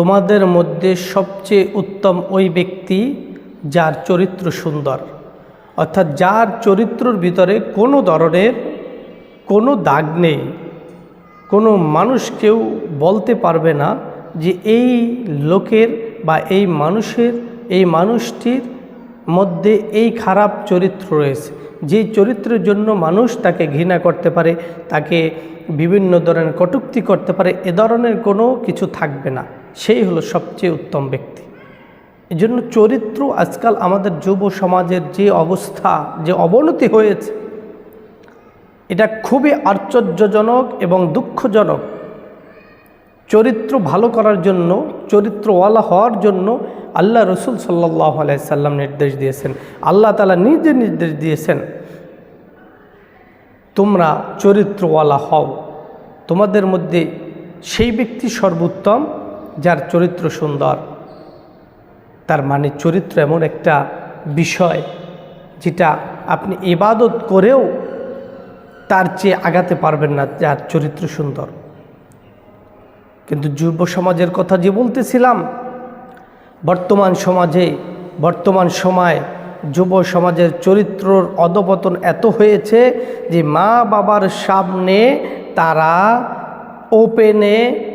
তোমাদের মধ্যে সবচেয়ে উত্তম ওই ব্যক্তি যার চরিত্র সুন্দর। অর্থাৎ যার চরিত্রর ভিতরে কোনো ধরনের কোনো দাগ নেই। কোনো মানুষ কেউ বলতে পারবে না যে এই লোকের বা এই মানুষের, এই মানুষটির মধ্যে এই খারাপ চরিত্র রয়েছে। যে চরিত্রের জন্য মানুষ তাকে ঘৃণা করতে পারে, তাকে বিভিন্ন ধরনের কটুক্তি করতে পারে, এ ধরনের কোনো কিছু থাকবে না। সেই হলো সবচেয়ে উত্তম ব্যক্তি। এই জন্য চরিত্র আজকাল আমাদের যুব সমাজের যে অবস্থা, যে অবনতি হয়েছে, এটা খুবই আশ্চর্যজনক এবং দুঃখজনক। চরিত্র ভালো করার জন্য, চরিত্রওয়ালা হওয়ার জন্য আল্লাহ রসুল সাল্লাহ আলাইসাল্লাম নির্দেশ দিয়েছেন। আল্লাহ তালা নিজে নির্দেশ দিয়েছেন, তোমরা চরিত্রওয়ালা হও। তোমাদের মধ্যে সেই ব্যক্তি সর্বোত্তম যার চরিত্র সুন্দর, তার মানে চরিত্র এমন একটা বিষয় যেটা আপনি ইবাদত করেও তার চেয়ে আগাতে পারবেন না, যার চরিত্র সুন্দর। কিন্তু যুব সমাজের কথা যে বলতেছিলাম, বর্তমান সমাজে, বর্তমান সময় যুব সমাজের চরিত্রর অধপতন এত হয়েছে যে মা বাবার সামনে তারা ওপেনে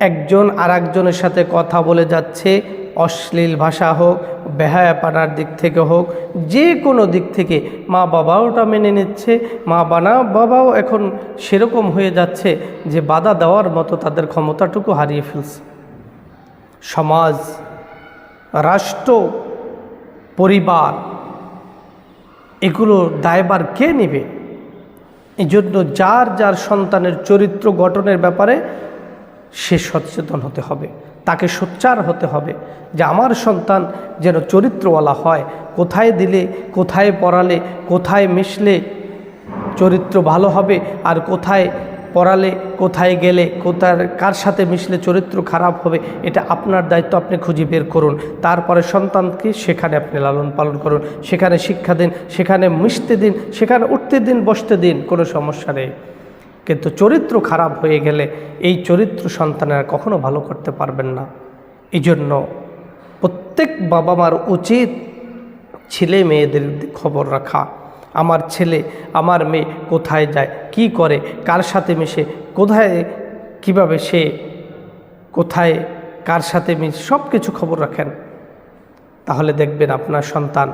একজন আর একজনের সাথে কথা বলে যাচ্ছে, অশ্লীল ভাষা হোক, বেহায়াপানার দিক থেকে হোক, যে কোনো দিক থেকে। মা বাবাও ওটা মেনে নিচ্ছে, মা বানা, বাবাও এখন সেরকম হয়ে যাচ্ছে যে বাধা দেওয়ার মতো তাদের ক্ষমতাটুকু হারিয়ে ফেলছে। সমাজ, রাষ্ট্র, পরিবার, এগুলো দায়বার কে নেবে? এই জন্য যার যার সন্তানের চরিত্র গঠনের ব্যাপারে সে সচেতন হতে হবে, তাকে সোচ্চার হতে হবে যে আমার সন্তান যেন চরিত্রওয়ালা হয়, কোথায় দিলে, কোথায় পড়ালে, কোথায় মিশলে চরিত্র ভালো হবে আর কোথায় পড়ালে, কোথায় গেলে কোথায় কার সাথে মিশলে চরিত্র খারাপ হবে, এটা আপনার দায়িত্ব, আপনি খুঁজে বের করুন। তারপরে সন্তানকে সেখানে আপনি লালন পালন করুন, সেখানে শিক্ষা দিন, সেখানে মিশতে দিন, সেখানে উঠতে দিন, বসতে দিন, কোনো সমস্যা নেই। কিন্তু চরিত্র খারাপ হয়ে গেলে এই চরিত্র সন্তানেরা কখনো ভালো করতে পারবেন না। এই জন্য প্রত্যেক বাবা মার উচিত ছেলে মেয়েদের খবর রাখা। আমার ছেলে, আমার মেয়ে কোথায় যায়, কি করে, কার সাথে মিশে, কোথায়, কীভাবে সে, কোথায়, কার সাথে মিশে সব কিছু খবর রাখেন। তাহলে দেখবেন আপনার সন্তান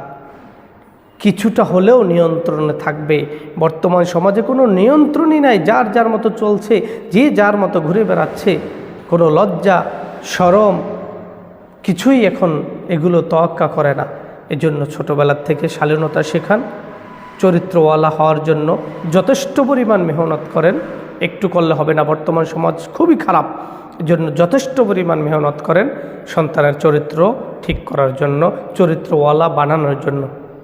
কিছুটা হলেও নিয়ন্ত্রণে থাকবে। বর্তমান সমাজে কোনো নিয়ন্ত্রণই নাই, যার যার মতো চলছে, যে যার মতো ঘুরে বেড়াচ্ছে, কোনো লজ্জা, সরম, কিছুই এখন এগুলো তোয়াক্কা করে না। এজন্য ছোটোবেলার থেকে শালীনতা শেখান, চরিত্রওয়ালা হওয়ার জন্য যথেষ্ট পরিমাণ মেহনত করেন। একটু করলে হবে না, বর্তমান সমাজ খুবই খারাপ। এজন্য যথেষ্ট পরিমাণ মেহনত করেন সন্তানের চরিত্র ঠিক করার জন্য, চরিত্রওয়ালা বানানোর জন্য।